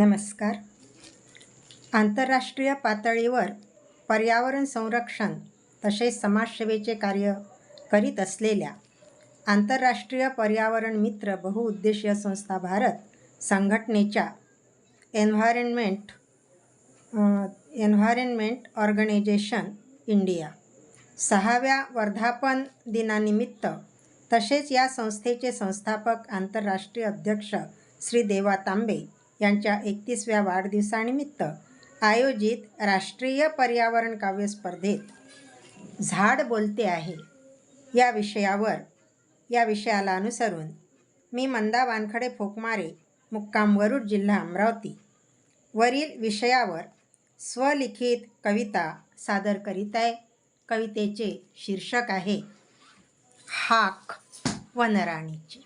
नमस्कार. आंतरराष्ट्रीय पातळीवर पर्यावरण संरक्षण तसेच समाजसेवेचे कार्य करीत असलेल्या आंतरराष्ट्रीय पर्यावरण मित्र बहुउद्देशीय संस्था भारत संघटनेच्या एन्व्हायरनमेंट एन्व्हायरनमेंट ऑर्गनायझेशन इंडिया सहाव्या वर्धापन दिनानिमित्त तसेच या संस्थेचे संस्थापक आंतरराष्ट्रीय अध्यक्ष श्री देवा तांबे यांच्या एकतीसव्या वाढदिवसानिमित्त आयोजित राष्ट्रीय पर्यावरण काव्य स्पर्धेत झाड बोलते आहे. या विषयावर या विषयाला अनुसरून मी मंदा वानखडे फोकमारे मुक्काम वरुड जिल्हा अमरावती वरील विषयावर स्वलिखित कविता सादर करीत आहे. कवितेचे शीर्षक आहे हाक वनराणीची.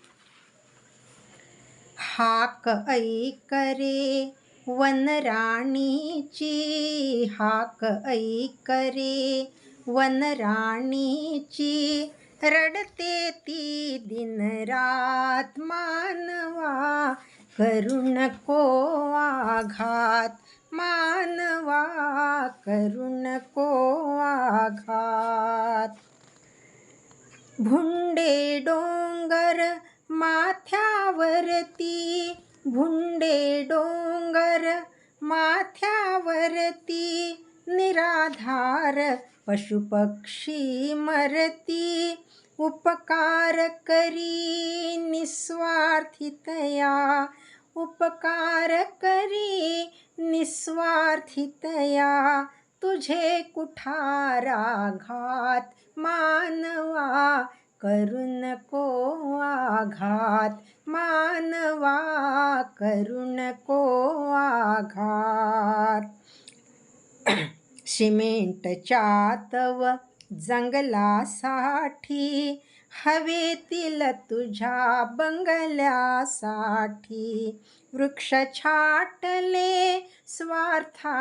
हाक ऐक रे वनराणीची हाक ऐक रे वनराणीची रडते ती दिनरात मानवा करू नको आघात मानवा करू नको आघात. भुंडे डोंगर माथ्यावरती भुंडे डोंगर माथ्यावरती निराधार पशुपक्षी मरती उपकार करी निस्वार्थितया उपकार करी निस्वार्थितया तुझे कुठाराघात मानवा करू नको आघात मानवा करू नको आघात. सिमेंटच्या तव जंगलासाठी हवेतील तुझ्या बंगल्यासाठी वृक्ष छाटले स्वार्थासाठी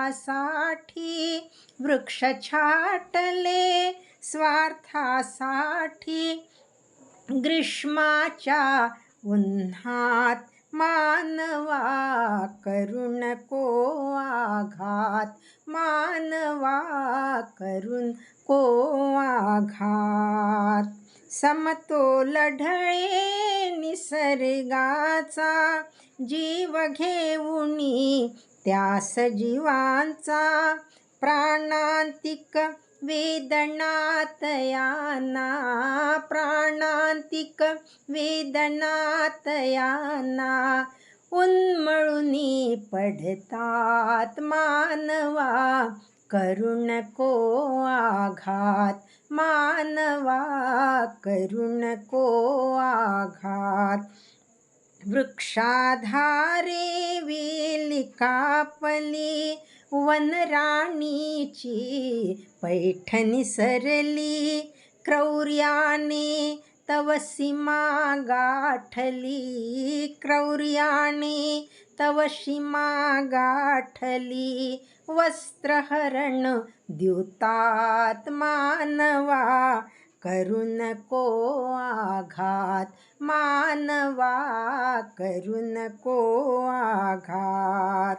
वृक्ष छाटले स्वार्थासाठी ग्रीष्माच्या उन्हात मानवा करुण को आघात मानवा करून को आघात. समतोल ढळे निसर्गाचा जीव घेऊनी त्या सजीवांचा प्राणांतिक वेदनातयाना प्राणांतिक वेदनातयाना उन्मळुनी पडतात मानवा करुण को आघात मानवा करुण को आघात. वृक्षाधारे वेलिकापली वनराणीची पैठणी सरली क्रौर्याने तव सीमा गाठली. क्रौर्याने तव सीमा गाठली. वस्त्रहरण द्युतात मानवा करू नको आघात. मानवा करू नको आघात.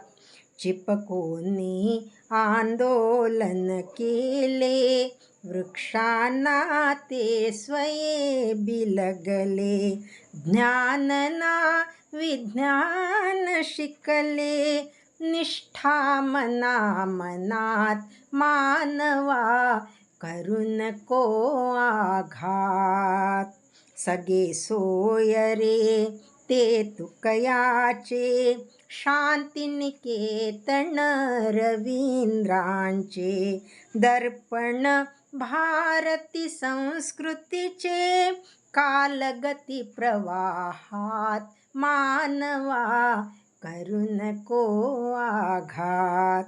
चिपकोनी आंदोलन केले वृक्षांना ते स्वये बिलगले ज्ञानना विज्ञान शिकले निष्ठा मना मनात मानवा करून को आघात. सगे सोय रे ते तुकयाचे शांतिनिकेतन रवींद्रांचे. दर्पण भारती संस्कृतीचे. कालगती प्रवाहात मानवा करू नको आघात.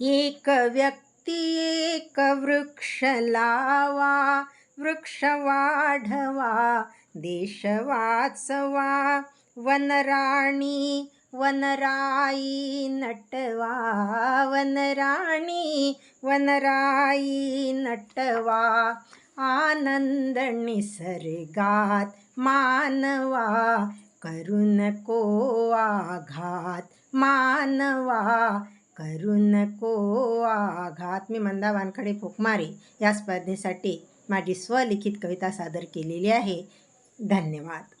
एक व्यक्ती एक वृक्ष लावा वृक्ष वाढवा देशवाचवा वनराणी वनराई नटवा वनराणी वनराई नटवा आनंद निसर्गात मानवा करू नको आघात मानवा करू नको आघात. मी मंदा वानखडे फोकमारे या स्पर्धेसाठी माझी स्वलिखित कविता सादर केलेली आहे. धन्यवाद.